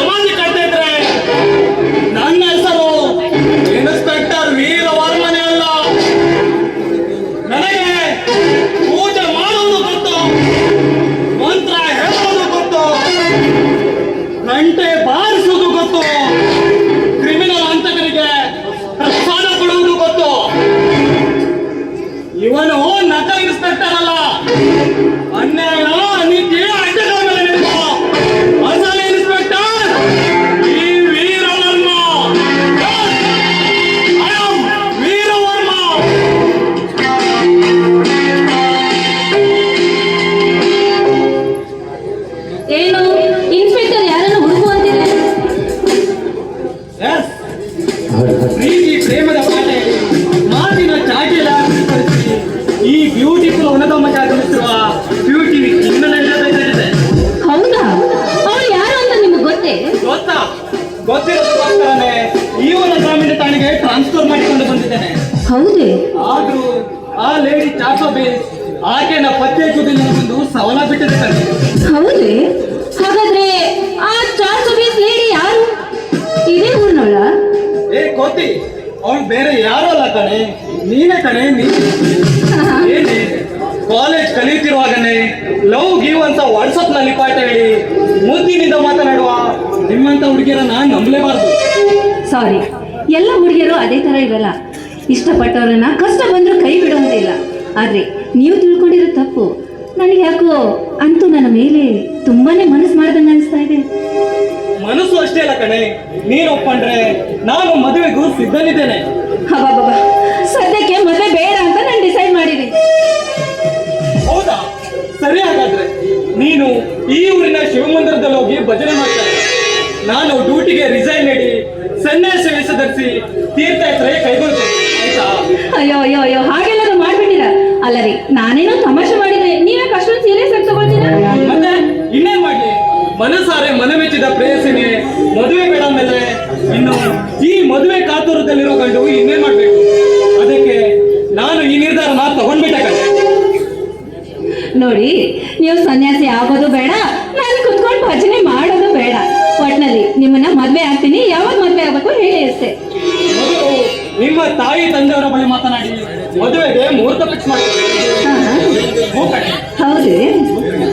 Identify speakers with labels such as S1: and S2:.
S1: ಸಮಾಧಿ ನನ್ನ ಹೆಸರು ಇನ್ಸ್ಪೆಕ್ಟರ್ ವೀರವರ್ಮನೆ ಅಲ್ಲ ನನಗೆ ಪೂಜೆ ಮಾಡೋದು ಗೊತ್ತು, ಮಂತ್ರ ಹೇಳೋದು ಗೊತ್ತು, ಗಂಟೆ ಬಾರಿಸೋದು ಗೊತ್ತು, ಕ್ರಿಮಿನಲ್ ಹಂತಕರಿಗೆ ಪ್ರಸ್ಥಾನ ಕೊಡುವುದು ಗೊತ್ತು. ಇವನು ನಕಲ್ ಇನ್ಸ್ಪೆಕ್ಟರ್ ಅಲ್ಲ. ಪ್ರೀತಿ ಪ್ರೇಮದ ಪಾಠ ಹೇಳಿ ಮಾತಿನ ಚಾಟಿಲ ಅಭಿವೃದ್ಧಿಪಡಿಸಿ ಈ ಬ್ಯೂಟಿಫುಲ್ ಉನ್ನತಮ್ಮ ಆಗಮಿಸಿರುವ ಬ್ಯೂಟಿ ಬೇಕಾಗಿದೆ
S2: ಹೌದಾ? ಅವಳು ಯಾರು ಅಂತ ನಿಮ್ಗೆ ಗೊತ್ತೇ?
S1: ಗೊತ್ತಾ? ಗೊತ್ತಿರೋದಕ್ಕೋಸ್ಕರನೇ ಈ ಒಂದು ಗ್ರಾಮೀಣ ತಾಣಿಗೆ ಟ್ರಾನ್ಸ್ಫರ್ ಮಾಡಿಕೊಂಡು ಬಂದಿದ್ದೇನೆ.
S2: ಹೌದೇ?
S1: ಆದ್ರೂ ಆ ಲೇಡಿ ಚಾಚೋ ಬೇಸ್ ಆಕೆನ ಪತ್ತೆ ಜೊತೆ ನನಗೊಂದು ಸವಾಲ ಬಿಟ್ಟಿದೆ.
S2: ಹೌದೇ? ಹಾಗಾದ್ರೆ
S1: ಅವಳು ಬೇರೆ ಯಾರು ಅಲ್ಲ ಕಣೆ. ನೀನೇ ಕಣೆ ನೀನೆ ಕಾಲೇಜ್ ಕಲಿಯುತ್ತಿರುವಾಗನೇ ಲವ್ ಗೀವ್ ಅಂತ ವಾಟ್ಸಪ್ನಲ್ಲಿ ಪಾಠ ಹೇಳಿ ಮುದ್ದಿನಿಂದ ಮಾತನಾಡುವ ನಿಮ್ಮಂತ ಹುಡುಗಿಯರ ನಾನು ನಂಬಲೇಬಾರ್ದು.
S2: ಸಾರಿ ಎಲ್ಲ ಹುಡುಗಿಯರು ಅದೇ ತರ ಇರಲ್ಲ. ಇಷ್ಟಪಟ್ಟವರನ್ನ ಕಷ್ಟ ಬಂದರೂ ಕೈ ಬಿಡುವಂತೆ ಇಲ್ಲ. ಆದ್ರೆ ನೀವು ತಿಳ್ಕೊಂಡಿರೋ ತಪ್ಪು. ನನಗೆ ಯಾಕೋ ಅಂತೂ ನನ್ನ ಮೇಲೆ ತುಂಬಾನೇ ಮನಸ್ಸು ಮಾಡ್ದಂಗ ಅನಿಸ್ತಾ ಇದೆ.
S1: ಮನಸ್ಸು ಅಷ್ಟೇ ಅಲ್ಲ ಕಣೆ. ನೀನು ಒಪ್ಪಂಡ್ರೆ ನಾನು ಮದುವೆಗೂ ಸಿದ್ಧನಿದ್ದೇನೆ.
S2: ಹಬ್ಬಬ್ಬ ಸದ್ಯಕ್ಕೆ ಮದುವೆ ಬೇಡ ಅಂತ ನಾನು ಡಿಸೈಡ್ ಮಾಡಿದ್ದೀನಿ
S1: ಹೌದಾ? ಸರಿ ಹಾಗಾದ್ರೆ ನೀನು ಈ ಊರಿನ ಶಿವಮಂದಿರದಲ್ಲಿ ಹೋಗಿ ಭಜನೆ ಮಾಡ್ತಾರೆ ನಾನು ಡ್ಯೂಟಿಗೆ ರಿಸೈನ್ ನೀಡಿ ಸನ್ಯಾಸ ವೇಷ ಧರಿಸಿ ತೀರ್ಥಯಾತ್ರೆ ಕೈಗೊಳ್ತೇನೆ. ಆಯ್ತಾ?
S2: ಅಯ್ಯೋ ಅಯ್ಯೋ ಅಯ್ಯೋ ಹಾಗೆಲ್ಲ ಮಾಡ್ಬಿಟ್ಟಿರ? ಅಲ್ಲ ರೀ ನಾನೇನೋ ತಮಾಷೆ ಮಾಡಿದ್ರೆ ನೀವೇ ಸರ್ ತಗೊಳ್ತೀರಾ
S1: ಮತ್ತೆ ಇನ್ನೇನ್ ಮಾಡ್ಲಿ? ಮನಸಾರೆ ಮನಮೆಚ್ಚಿದ ಪ್ರೇಯಸಿನಿ ಮದುವೆ ಬೇಡ ಮೇಲೆ ಇನ್ನು ಈ ಮದುವೆ ಕಾತುರದಲ್ಲಿರೋ ಗಂಡು ಇನ್ನೇನ್ ಮಾಡ್ಬೇಕು? ಅದಕ್ಕೆ ನಾನು ಈ ನಿರ್ಧಾರನ ತಗೊಂಡ್ಬಿಟ್ಟೆ ಕಣೆ.
S2: ನೋಡಿ ನೀವು ಸನ್ಯಾಸಿ ಆಗೋದು ಬೇಡ ನಾನು ಕುತ್ಕೊಂಡು ಭಜನೆ ಮಾಡೋದು ಬೇಡ. ಒಟ್ನಲ್ಲಿ ನಿಮ್ಮನ್ನ ಮದ್ವೆ ಆಗ್ತೀನಿ ಯಾವಾಗ ಮದ್ವೆ ಆಗ್ಬೇಕು ಹೇಳಿ ಅಷ್ಟೇ.
S1: ನಿಮ್ಮ ತಾಯಿ ತಂದೆಯವರ ಬಳಿ ಮಾತನಾಡಿ ಮದುವೆಗೆ ಮುಹೂರ್ತ ಫಿಕ್ಸ್ ಮಾಡ್ತೀನಿ
S2: Deus.